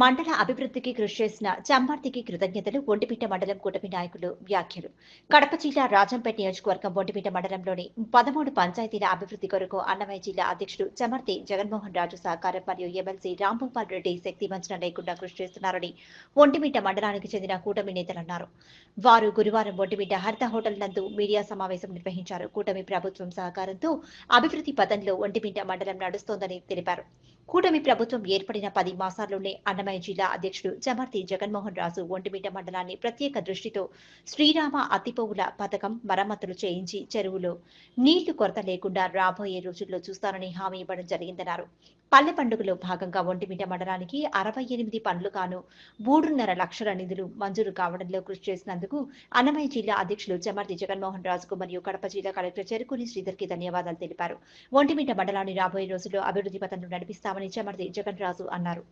మండల అభివృద్ధికి కృషి చేసిన చమ్మార్తికి కృతజ్ఞతలు ఒంటిమిట్ట మండలం కూటమి నాయకులు వ్యాఖ్యలు. కడప జిల్లా రాజంపేట నియోజకవర్గం ఒంటిపీట మండలంలోని పదమూడు పంచాయతీల అభివృద్ధి కొరకు అన్నమయ్య జిల్లా అధ్యక్షుడు చమర్తి జగన్మోహన్ రాజు సహకారం మరియు ఎమ్మెల్సీ రాంభూపాల్ రెడ్డి శక్తి వంచన లేకుండా కృషి చేస్తున్నారని ఒంటిమిట్ట మండలానికి చెందిన కూటమి నేతలు అన్నారు వారు గురువారం ఒంటిమిట్ట హరిత హోటల్ నందు మీడియా సమావేశం నిర్వహించారు. కూటమి ప్రభుత్వం సహకారంతో అభివృద్ధి పథంలో ఒంటిమిట్ట మండలం నడుస్తోందని తెలిపారు. కూటమి ప్రభుత్వం ఏర్పడిన పది మాసాల్లోనే అన్నమయ్య జిల్లా అధ్యక్షుడు చమర్తి జగన్మోహన్ రాజు ఒంటిమిట మండలాన్ని ప్రత్యేక దృష్టితో శ్రీరామ అతిపోవుల పథకం మరమ్మతులు చేయించి చెరువులో నీళ్ళు కొరత లేకుండా రాబోయే రోజుల్లో చూస్తానని హామీ ఇవ్వడం జరిగిందన్నారు. పల్లె పండుగలో భాగంగా ఒంటిమిట మండలానికి అరవై ఎనిమిది పనులు కాను మూడున్నర లక్షల నిధులు మంజూరు కావడంలో కృషి చేసినందుకు అన్నమయ్య జిల్లా అధ్యక్షులు చమర్తి జగన్మోహన్ రాజుకు మరియు కడప జిల్లా కలెక్టర్ చెరుకుని శ్రీధర్కి ధన్యవాదాలు తెలిపారు. ఒంటిమిట్ట మండలాన్ని రాబోయే రోజుల్లో అభివృద్ధి పథంలో నడిపిస్తామని చమర్తి జగన్ రాజు అన్నారు.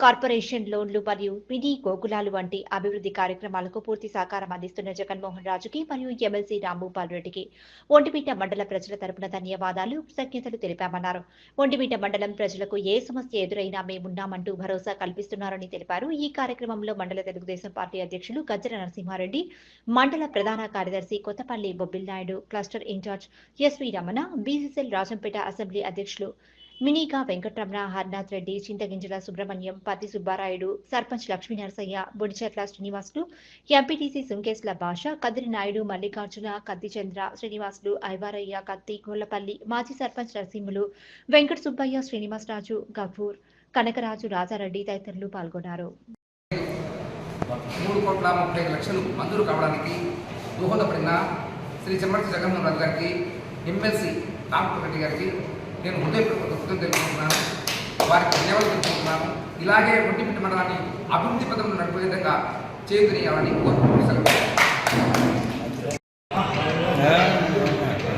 కార్పొరేషన్ లోన్లు మరియు మినీ గోకులాలు వంటి అభివృద్ధి కార్యక్రమాలకు పూర్తి సహకారం అందిస్తున్న జగన్మోహన్ రాజుకి మరియు ఎమ్మెల్సీ రాంభూపాల్ రెడ్డికి ఒంటిపీట మండల ప్రజల తరపున ధన్యవాదాలు కృతజ్ఞతలు తెలిపామన్నారు. ఒంటిపీట మండలం ప్రజలకు ఏ సమస్య ఎదురైనా మేమున్నామంటూ భరోసా కల్పిస్తున్నారని తెలిపారు. ఈ కార్యక్రమంలో మండల తెలుగుదేశం పార్టీ అధ్యక్షులు గజ్జల నరసింహారెడ్డి మండల ప్రధాన కార్యదర్శి Kothapalli Bobbilnaidu cluster in-charge SV Ramana BCCL Rajampet assembly అధ్యక్షులు మినీగా వెంకటరమణ హర్నాథ్ రెడ్డి చింతగింజల సుబ్రహ్మణ్యం పత్తి సుబ్బారాయుడు సర్పంచ్ లక్ష్మీ నరసయ్య బొడిచెట్ల శ్రీనివాసులు ఎంపీటీసీ సుంకేశ్ల భాష కదిరి నాయుడు మల్లికార్జున కత్తిచంద్ర శ్రీనివాసులు ఐవారయ్య కత్తి గొల్లపల్లి మాజీ సర్పంచ్ నరసింహులు వెంకట సుబ్బయ్య శ్రీనివాసరాజు గఫూర్ కనకరాజు రాజారెడ్డి తదితరులు పాల్గొన్నారు. మూడు కోట్ల ముప్పై లక్షలు మంజూరు కావడానికి దోహదపడిన శ్రీ జగన్మోహన్ గారికి ఎమ్మెల్సీ రామకృష్ణ రెడ్డి గారికి నేను హృదయపూర్వక కృతజ్ఞతలు తెలుపుకుంటున్నాను వారికి ధన్యవాదాలు తెలుపుకుంటున్నాను ఇలాగే ఒంటిమిట్ట మండలాన్ని అభివృద్ధి పథంలో నడిపే విధంగా చేతునియాలని కోరుకుంటున్నాను.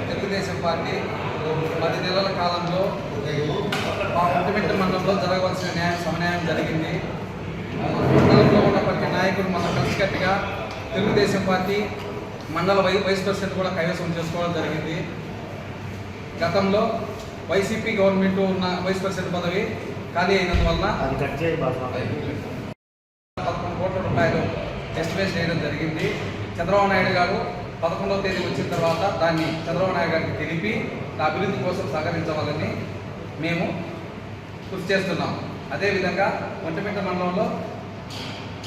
తెలుగుదేశం పార్టీ పది నెలల కాలంలో మా ఒంటిమిట్ట మండలంలో జరగవలసిన న్యాయం సమన్యాయం జరిగింది. మండలంలో ఉన్న ప్రతి నాయకుడు మన కలిసికట్టుగా తెలుగుదేశం పార్టీ మండల వై వైస్ ప్రెసిడెంట్ కూడా కైవసం చేసుకోవడం జరిగింది. గతంలో వైసీపీ గవర్నమెంట్ ఉన్న వైస్ ప్రెసిడెంట్ పదవి ఖాళీ బాబా. పదకొండు కోట్ల రూపాయలు ఎస్టిమేట్ చేయడం జరిగింది. చంద్రబాబు నాయుడు గారు పదకొండవ తేదీ వచ్చిన తర్వాత దాన్ని చంద్రబాబు నాయుడు గారికి తెలిపి నా అభివృద్ధి కోసం సహకరించవాలని మేము కృషి చేస్తున్నాం. అదేవిధంగా ఒంటిమిట్ట మండలంలో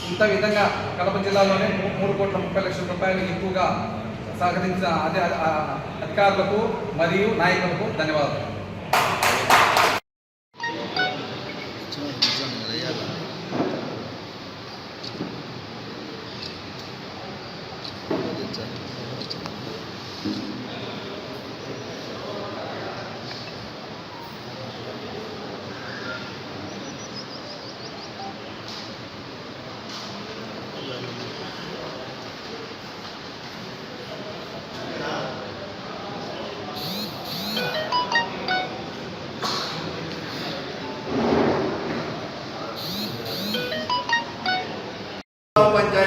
ఇంత విధంగా కడప జిల్లాలోనే మూడు కోట్ల ముప్పై లక్షల రూపాయలు ఎక్కువగా సహకరించిన అదే అధికారులకు మరియు నాయకులకు ధన్యవాదాలు.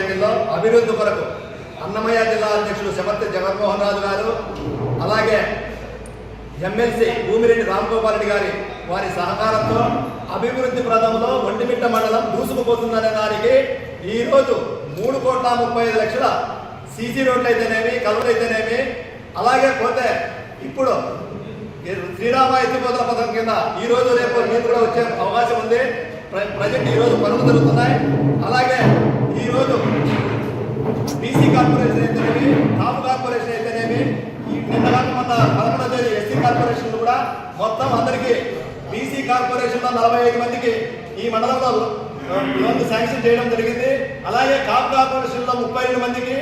పంచాయతీల్లో అభివృద్ధి కొరకు అన్నమయ్య జిల్లా అధ్యక్షులు శమర్తి జగన్మోహన్ రాజు గారు అలాగే ఎమ్మెల్సీ భూమిరెడ్డి రామ్గోపాల్ రెడ్డి గారి వారి సహకారంతో అభివృద్ధి ప్రదంలో ఒంటిమిట్ట మండలం దూసుకుపోతుందనే దానికి ఈరోజు మూడు కోట్ల ముప్పై ఐదు లక్షల సీసీ రోడ్లు అయితేనేమి కలువలు అయితేనేమి అలాగే పోతే ఇప్పుడు శ్రీరామ ఎత్తిపోతల పథకం కింద ఈ రోజు రేపు నీరు కూడా వచ్చే అవకాశం ఉంది. ప్రజెంట్ ఈ రోజు పనులు జరుగుతున్నాయి. అలాగే ఈరోజు బీసీ కార్పొరేషన్ అయితేనేమి టాప్ కార్పొరేషన్ అయితేనేమి ఈ నిన్న కాక మొన్న తేదీ ఎస్సీ కార్పొరేషన్ కూడా మొత్తం అందరికీ బీసీ కార్పొరేషన్లో నలభై ఐదు మందికి ఈ మండలంలో లోన్ శాంక్షన్ చేయడం జరిగింది. అలాగే కాప్ కార్పొరేషన్లో ముప్పై రెండు మందికి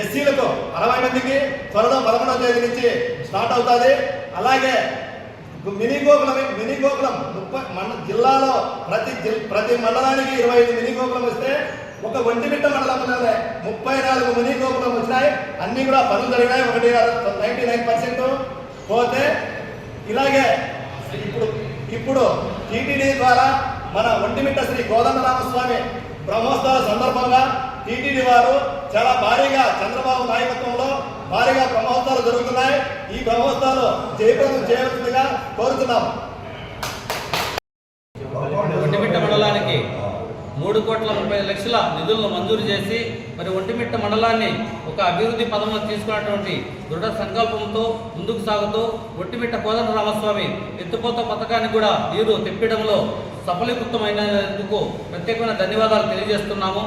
ఎస్సీలకు అరవై మందికి త్వరలో పదకొండవ తేదీ నుంచి స్టార్ట్ అవుతుంది. అలాగే మినీ గోకులం మినీ గోకులం ముప్పై మన జిల్లాలో ప్రతి జిల్ ప్రతి మండలానికి ఇరవై ఐదు మినీ గోకులం వస్తే ఒక ఒంటిమిట్ట మండలంలోనే ముప్పై నాలుగు మినీ గోకులం వచ్చినాయి. అన్ని కూడా పనులు జరిగినాయి. ఒకటి నైంటీ నైన్ పర్సెంట్. పోతే ఇలాగే ఇప్పుడు ఇప్పుడు టీటీడీ ద్వారా మన ఒంటిమిట్ట శ్రీ కోదండరామస్వామి బ్రహ్మోత్సవాల సందర్భంగా టీటీడీ వారు చాలా భారీగా చంద్రబాబు నాయకత్వంలో భారీగా బ్రహ్మోత్సవాలు జరుగుతున్నాయి. ఈ బ్రహ్మోత్సవాలు జయప్రదం చేయవలసిందిగా కోరుతున్నాం. ఒంటిమిట్ట మండలానికి మూడు మూడు కోట్ల ముప్పై లక్షల నిధులను మంజూరు చేసి మరి ఒంటిమిట్ట మండలాన్ని ఒక అభివృద్ధి పదంలో తీసుకున్నటువంటి దృఢ సంకల్పంతో ముందుకు సాగుతూ ఒంటిమిట్ట కోదండ రామస్వామి ఎత్తుపోత పథకాన్ని కూడా నీరు తెప్పడంలో సఫలీకృతమైనందుకు ప్రత్యేకమైన ధన్యవాదాలు తెలియజేస్తున్నాము.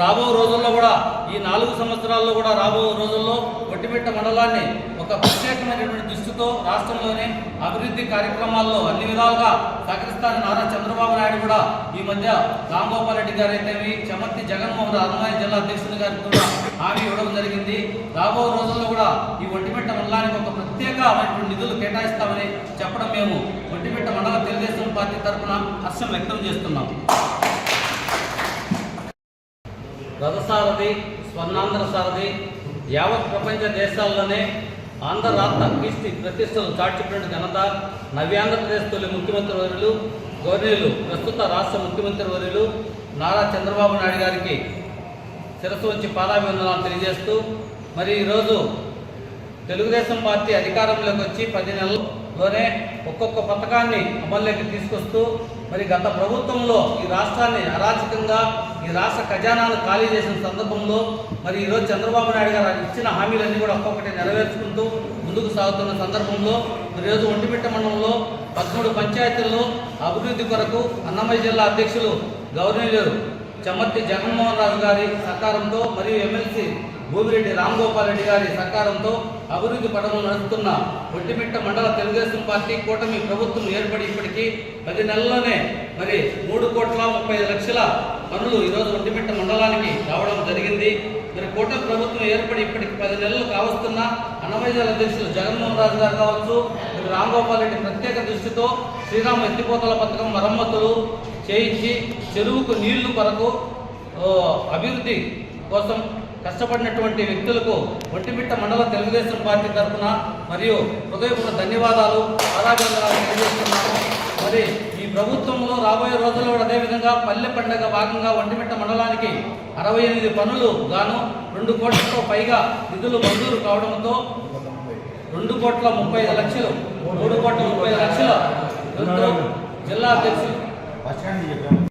రాబో రోజుల్లో కూడా ఈ నాలుగు సంవత్సరాల్లో కూడా రాబో రోజుల్లో ఒట్టిమిట్ట మండలాన్ని ఒక ప్రత్యేకమైనటువంటి దృష్టితో రాష్ట్రంలోనే అభివృద్ధి కార్యక్రమాల్లో అన్ని విధాలుగా సహకరిస్తారని నారా చంద్రబాబు నాయుడు కూడా ఈ మధ్య రామ్గోపాల్ రెడ్డి గారు అయితేవి చమర్తి జగన్మోహన్ రావు అన్నమయ్య జిల్లా అధ్యక్షుడు గారికి కూడా హామీ ఇవ్వడం జరిగింది. రాబో రోజుల్లో కూడా ఈ ఒంటిమిట్ట మండలానికి ఒక ప్రత్యేక అలాంటి నిధులు కేటాయిస్తామని చెప్పడం మేము ఒంటిమిట్ట మండల తెలుగుదేశం పార్టీ తరఫున హర్షం వ్యక్తం చేస్తున్నాం. రథసారథి స్వర్ణాంధ్ర సారథి యావత్ ప్రపంచ దేశాల్లోనే ఆంధ్ర రాష్ట్ర కీర్తి ప్రతిష్టలు చాటినటువంటి ఘనత నవ్యాంధ్రప్రదేశ్ తొలి ముఖ్యమంత్రి వర్యులు గవర్నీయులు ప్రస్తుత రాష్ట్ర ముఖ్యమంత్రి వర్యులు నారా చంద్రబాబు నాయుడు గారికి శిరస్సు వచ్చి పాదాభివందనాలు తెలియజేస్తూ మరి ఈరోజు తెలుగుదేశం పార్టీ అధికారంలోకి వచ్చి పది నెలల్లోనే ఒక్కొక్క పథకాన్ని అమల్లోకి తీసుకొస్తూ మరి గత ప్రభుత్వంలో ఈ రాష్ట్రాన్ని అరాచకంగా ఈ రాష్ట్ర ఖజానాను ఖాళీ చేసిన సందర్భంలో మరి ఈరోజు చంద్రబాబు నాయుడు గారు ఇచ్చిన హామీలన్నీ కూడా ఒక్కొక్కటి నెరవేర్చుకుంటూ ముందుకు సాగుతున్న సందర్భంలో మరి ఈరోజు ఒంటిమిట్ట మండలంలో పదమూడు పంచాయతీల్లో అభివృద్ధి కొరకు అన్నమయ్య జిల్లా అధ్యక్షులు గవర్నర్ చమర్తి జగన్మోహన్ రాజు గారి సహకారంతో మరియు ఎమ్మెల్సీ భూమిరెడ్డి రామ్గోపాల్ రెడ్డి గారి సహకారంతో అభివృద్ధి పడము నడుస్తున్న ఒట్టిమిట్ట మండల తెలుగుదేశం పార్టీ కూటమి ప్రభుత్వం ఏర్పడి ఇప్పటికీ పది నెలల్లోనే మరి మూడు కోట్ల ముప్పై లక్షల పనులు ఈరోజు ఒట్టిమిట్ట మండలానికి రావడం జరిగింది. మరి కూటమి ప్రభుత్వం ఏర్పడి ఇప్పటికి పది నెలలు కావస్తున్న అన్నమయ్య అధ్యక్షులు జగన్మోహన్ రాజు గారు కావచ్చు మరి రామ్ రెడ్డి ప్రత్యేక దృష్టితో శ్రీరామ ఎత్తిపోతల పథకం మరమ్మతులు చేయించి చెరువుకు నీళ్ళు కొరకు అభివృద్ధి కోసం కష్టపడినటువంటి వ్యక్తులకు ఒంటిమిట్ట మండల తెలుగుదేశం పార్టీ తరఫున మరియు హృదయపూర్వక ధన్యవాదాలు. ఆరాధనలు తెలియజేస్తున్నాము మరి ఈ ప్రభుత్వంలో రాబోయే రోజుల్లో కూడా అదేవిధంగా పల్లె పండుగ భాగంగా ఒంటిమిట్ట మండలానికి అరవై ఎనిమిది పనులు గాను రెండు కోట్లతో పైగా నిధులు మంజూరు కావడంతో రెండు కోట్ల ముప్పై ఐదు లక్షలు మూడు కోట్ల ముప్పై లక్షల జిల్లా అధ్యక్షులు बस स्टैंड